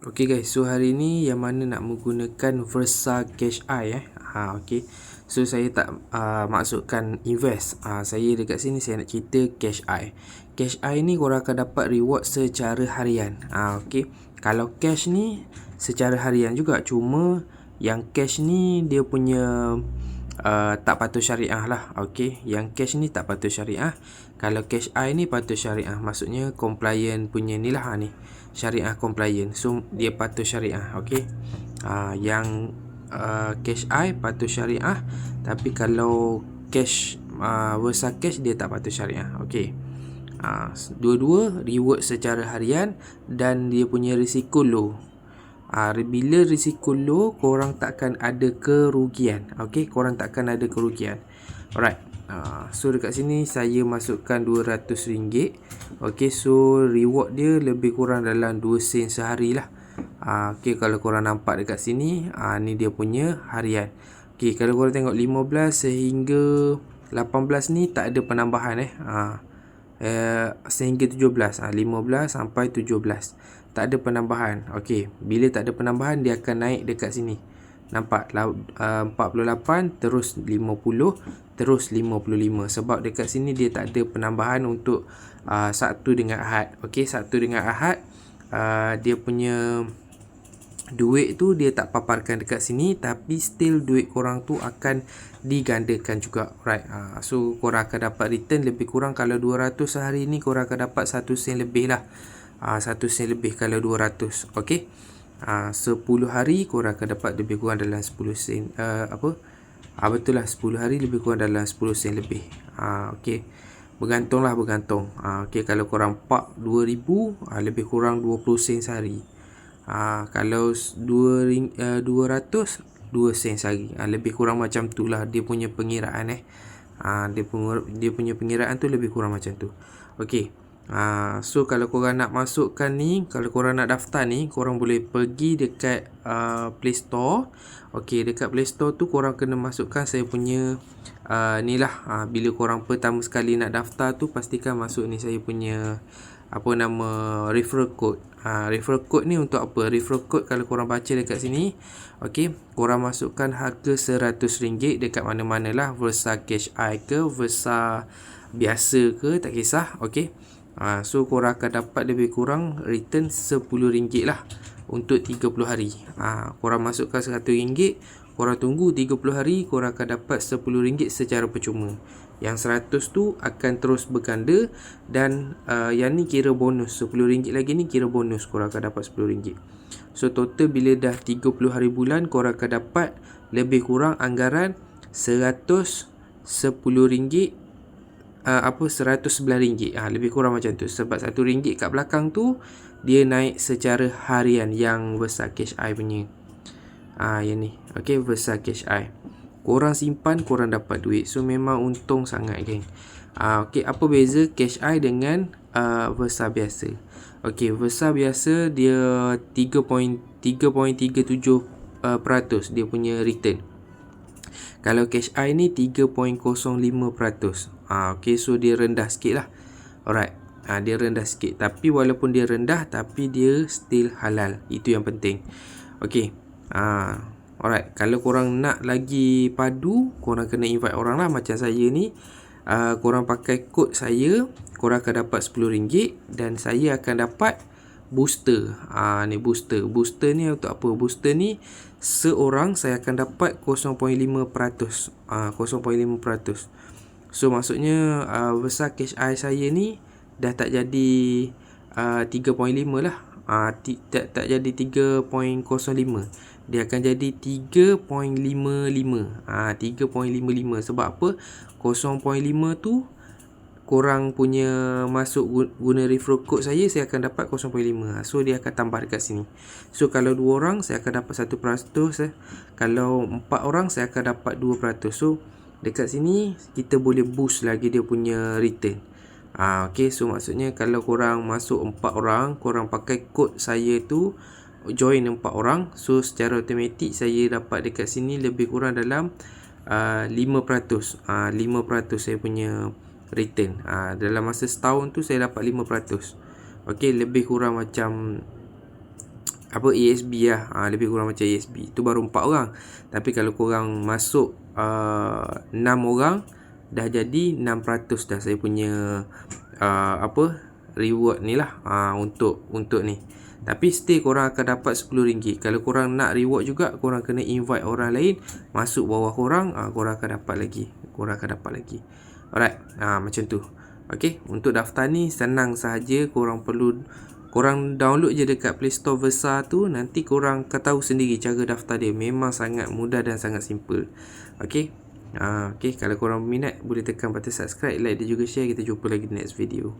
Okay guys, so hari ni yang mana nak menggunakan Versa Cash Eye eh. Ha okey. So saya tak uh, masukkan invest. Uh, saya dekat sini saya nak cerita Cash Eye. Cash Eye ni korang akan dapat reward secara harian. Ha okey. Kalau cash ni secara harian juga cuma yang cash ni dia punya uh, tak patuh syariah lah. Okey, yang cash ni tak patuh syariah. Kalau cash eye ni patuh syariah. Maksudnya compliant punya ni lah ha, ni syariah compliant so dia patuh syariah okey uh, yang uh, cash eye patuh syariah tapi kalau cash uh, versa cash dia tak patuh syariah okey uh, dua-dua reward secara harian dan dia punya risiko low uh, bila risiko low korang takkan ada kerugian. Okey korang takkan ada kerugian. Alright. Ha, so dekat sini saya masukkan RM200 Ok so reward dia lebih kurang dalam 2 sen sehari lah. Ha, Ok kalau korang nampak dekat sini ha, Ni dia punya harian. Ok kalau korang tengok 15 sehingga 18 ni tak ada penambahan eh. Ha, eh, Sehingga 17 ha, 15 sampai 17 Tak ada penambahan Ok bila tak ada penambahan dia akan naik dekat sini Nampak uh, 48 terus 50 terus 55 sebab dekat sini dia tak ada penambahan untuk uh, Sabtu dengan Ahad. Okey, Sabtu dengan Ahad uh, dia punya duit tu dia tak paparkan dekat sini tapi still duit korang tu akan digandakan juga. Right. Uh, so korang akan dapat return lebih kurang kalau 200 sehari ni korang akan dapat 1 sen lebih lah. Uh, 1 sen lebih kalau 200. Okey. Uh, 10 hari korang akan dapat lebih kurang dalam 10 sen uh, apa? Ha, betul lah 10 hari lebih kurang dalam 10 sen lebih. Ha, okay. Bergantung lah bergantung. Ha, okay. Kalau korang pak 2000 ha, lebih kurang 20 sen sehari. Ha, kalau 2, uh, 200 2 sen sehari. Ha, lebih kurang macam tu lah dia punya pengiraan eh. Ha, dia, punya, dia punya pengiraan tu lebih kurang macam tu. Okay. Ha, so kalau korang nak masukkan ni Kalau korang nak daftar ni Korang boleh pergi dekat uh, Play Store. Ok dekat Play Store tu Korang kena masukkan saya punya uh, Ni lah. Uh, Bila korang pertama sekali nak daftar tu Pastikan masuk ni saya punya Apa nama Referral code. Uh, Referral code ni untuk apa? Referral code kalau korang baca dekat sini Ok Korang masukkan harga RM100 Dekat mana-mana lah. Versa Cash Eye ke Versa Biasa ke Tak kisah Ok Ha, so korang akan dapat lebih kurang return RM10 lah untuk 30 hari. Ha, korang masukkan RM100, korang tunggu 30 hari, korang akan dapat RM10 secara percuma. Yang 100 tu akan terus berganda dan uh, yang ni kira bonus. RM10 lagi ni kira bonus korang akan dapat RM10. So total bila dah 30 hari bulan korang akan dapat lebih kurang anggaran RM110 uh, apa RM111 ah ha, lebih kurang macam tu. Sebab RM1 kat belakang tu dia naik secara harian yang besar cash eye punya. Ah ha, yang ni. Okey besar cash eye korang simpan korang dapat duit. So memang untung sangat geng. Ah ha, okey apa beza cash eye dengan uh, Versa biasa? Okey Versa biasa dia 3.3.37% uh, peratus dia punya return kalau cash eye ni 3.05% ha, Okay so dia rendah sikit lah. Alright. Ha, Dia rendah sikit. Tapi walaupun dia rendah Tapi dia still halal. Itu yang penting. Okay. Ha, Alright. Kalau korang nak lagi padu Korang kena invite orang lah. Macam saya ni uh, Korang pakai kod saya Korang akan dapat RM10 Dan saya akan dapat Booster ha, Ni booster Booster ni untuk apa Booster ni Seorang saya akan dapat 0.5% ha, 0.5% So maksudnya uh, besar cash eye saya ni dah tak jadi uh, 3.5 lah. Uh, tak tak jadi 3.05. Dia akan jadi 3.55. Ah uh, 3.55 sebab apa? 0.5 tu korang punya masuk guna referral code saya saya akan dapat 0.5 so dia akan tambah dekat sini. So kalau dua orang saya akan dapat 1% eh. kalau empat orang saya akan dapat 2% so dekat sini kita boleh boost lagi dia punya return. Ha, ok so maksudnya kalau korang masuk 4 orang korang pakai kod saya tu join 4 orang so secara automatik saya dapat dekat sini lebih kurang dalam uh, 5% uh, 5% saya punya return. Uh, dalam masa setahun tu saya dapat 5% ok lebih kurang macam apa ASB lah. Ha, lebih kurang macam ASB tu baru 4 orang. Tapi kalau korang masuk uh, 6 orang dah jadi 6% dah saya punya uh, apa reward ni lah. Uh, untuk untuk ni. Tapi stay korang akan dapat RM10 kalau korang nak reward juga korang kena invite orang lain. Masuk bawah korang korang akan dapat lagi. Korang akan dapat lagi alright. Uh, macam tu. Okay, untuk daftar ni senang sahaja. Korang perlu korang download je dekat Play Store Versa tu. Nanti korang akan tahu sendiri cara daftar dia. Memang sangat mudah dan sangat simple. Okay, uh, okay kalau korang minat boleh tekan button subscribe like dan juga share. Kita jumpa lagi di next video